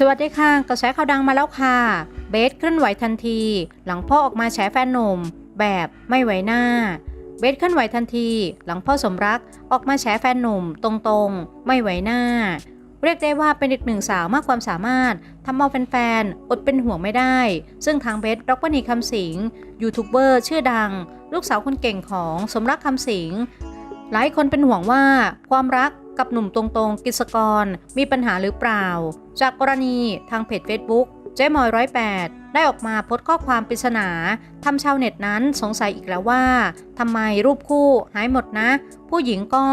สวัสดีค่ะกระแสข่าวดังมาแล้วค่ะ เบสเคลื่อนไหวทันที หลังพ่อออกมาแฉแฟนหนุ่มแบบไม่ไหวหน้า เบสเคลื่อนไหวทันที หลังพ่อสมรักออกมาแฉแฟนหนุ่มตรงๆ ไม่ไหวหน้า เรียกได้ว่าเป็นอีกหนึ่งสาวมากความสามารถทำเอาแฟนๆอดเป็นห่วงไม่ได้ ซึ่งทางเบสร็อกวนีคำสิงยูทูบเบอร์ชื่อดัง ลูกสาวคนเก่งของสมรักคำสิงหลายคนเป็นห่วงว่าความรัก กับหนุ่มตรงๆ กิจกร มีปัญหาหรือเปล่า จากกรณีทางเพจ Facebook เจ๊มอยร้อยแปดได้ออกมาโพสต์ข้อความปริศนาทำชาวเน็ตนั้นสงสัยอีกแล้วว่าทำไมรูปคู่หายหมดนะ ผู้หญิงก็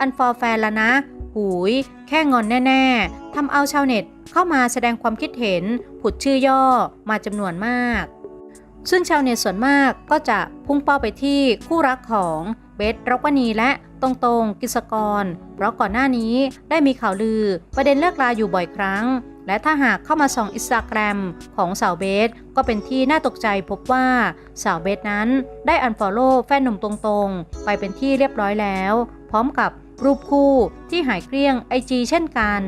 อันฟอร์แฟนแล้วนะ หูย แค่งอนแน่ๆทำเอาชาวเน็ตเข้ามาแสดงความคิดเห็น ผุดชื่อย่อมาจำนวนมาก ซึ่งชาวเน็ตส่วนมากก็จะพุ่งเป้าไปที่คู่รักของเบสร็อกวนีและ ตรงๆ กิจกร เพราะก่อนหน้านี้ได้มีข่าวลือประเด็นเลิกลาอยู่บ่อยครั้ง และถ้าหากเข้ามาส่องอินสตาแกรมของสาวเบส ก็เป็นที่น่าตกใจพบว่าสาวเบสนั้นได้อันฟอลโล่แฟนหนุ่มตรงๆ ไปเป็นที่เรียบร้อยแล้ว พร้อมกับรูปคู่ที่หายเกลี้ยงไอจีเช่นกัน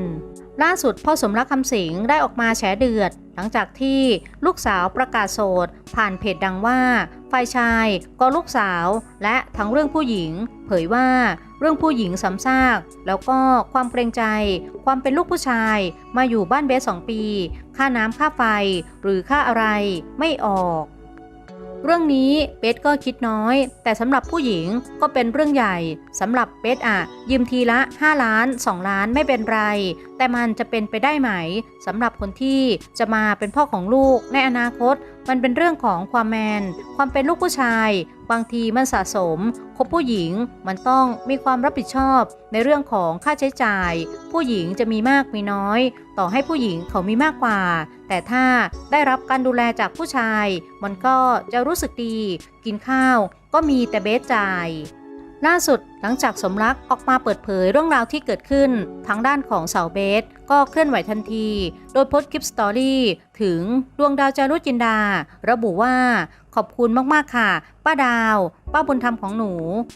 ล่าสุดพ่อสมรักคำสิงได้ออกมาแฉเดือด หลังจากที่ลูกสาวประกาศโสด ผ่านเพจดังว่า ฝ่ายชายก็ลูกสาว และทั้งเรื่องผู้หญิง ผยว่าเรื่องผู้หญิงสำซาก แล้วก็ความเกรงใจ ความเป็นลูกผู้ชาย มาอยู่บ้านเบสสองปี ค่าน้ำค่าไฟ หรือค่าอะไรไม่ออก เรื่องนี้เบสก็คิดน้อย แต่สำหรับผู้หญิงก็เป็นเรื่องใหญ่สำหรับเบสอะยืมทีละ 5 ล้าน 2 ล้านไม่เป็นไร แต่มันจะเป็นไปได้ไหมสำหรับคนที่จะมาเป็นพ่อของลูกในอนาคต มันเป็นเรื่องของความแมน ความเป็นลูกผู้ชาย บางทีมันสะสม คบผู้หญิงมันต้องมีความรับผิดชอบ ในเรื่องของค่าใช้จ่าย ผู้หญิงจะมีมากมีน้อย ต่อให้ผู้หญิงเขามีมากกว่า แต่ถ้าได้รับการดูแลจากผู้ชาย มันก็จะรู้สึกดี กินข้าว ก็มีแต่เบสจ่าย ล่าสุดหลังจากสมรักออกมาเปิดเผยเรื่องราวที่เกิดขึ้น ทางด้านของสาวเบส ก็เคลื่อนไหวทันที โดยโพสต์คลิปสตอรี่ถึงดวงดาวจารุจินดา ระบุว่าขอบคุณมากๆค่ะ ป้าดาว ป้าบุญธรรมของหนู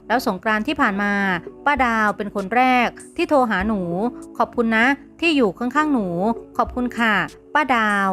แล้วสงกรานต์ที่ผ่านมา ป้าดาวเป็นคนแรก ที่โทรหาหนู ขอบคุณนะ ที่อยู่ข้างๆหนู ขอบคุณค่ะ ป้าดาว